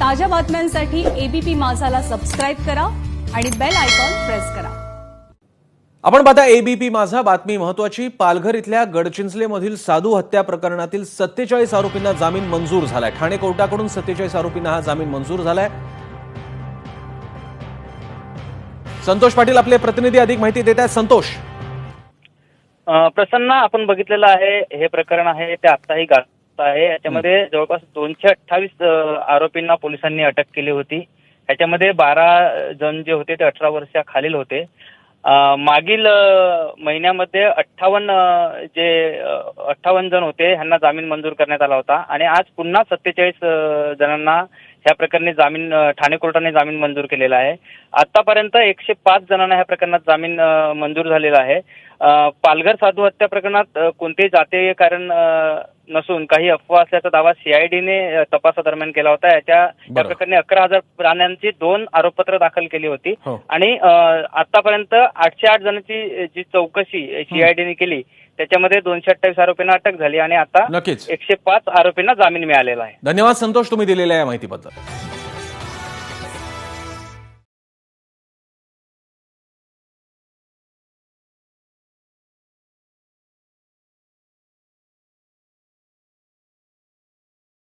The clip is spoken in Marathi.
ताज्या बातम्यांसाठी एबीपी माझाला सबस्क्राईब करा आणि बेल आयकॉन प्रेस करा. आपण पाहता एबीपी माझा बातमी महत्वाची. पालघर इथल्या गडचिंचलेमधील साधू हत्या प्रकरणातील सत्तेचाळीस आरोपींना जामीन मंजूर झालाय. ठाणे कोर्टाकडून सत्तेचाळीस आरोपींना हा जामीन मंजूर झालाय. संतोष पाटील आपले प्रतिनिधी अधिक माहिती देत आहेत. संतोष. अ, प्रसन्न आपण बघितलेलं आहे हे प्रकरण आहे ते आत्ताही गाजत आहे. याच्यामध्ये जवळपास दोनशे अठ्ठावीस आरोपींना पोलिसांनी अटक केली होती. याच्यामध्ये बारा जण जे होते ते अठरा वर्षा खालील होते मागील महिन्यामध्ये अठ्ठावन्न जे अठ्ठावन्न जण होते ह्यांना जामीन मंजूर करण्यात आला होता. आणि आज पुन्हा सत्तेचाळीस जणांना ह्या प्रकरणी जामीन ठाणे कोर्टाने जामीन मंजूर केलेला आहे. आतापर्यंत एकशे पाच जणांना ह्या प्रकरणात जामीन मंजूर झालेला आहे. पालघर साधू हत्या प्रकरणात कोणतेही जातीय कारण नसून काही अफवा असल्याचा दावा सीआयडीने तपासादरम्यान केला होता. याच्या या. प्रकरणी अकरा हजार प्राण्यांची दोन आरोपपत्र दाखल केली होती. हो. आणि आतापर्यंत आठशे आठ जणांची जी चौकशी सीआयडीने केली त्याच्यामध्ये दोनशे अठ्ठावीस आरोपींना अटक झाली आणि आता एकशे पाच आरोपींना जामीन मिळालेला आहे. धन्यवाद संतोष तुम्ही दिलेल्या या माहितीबद्दल.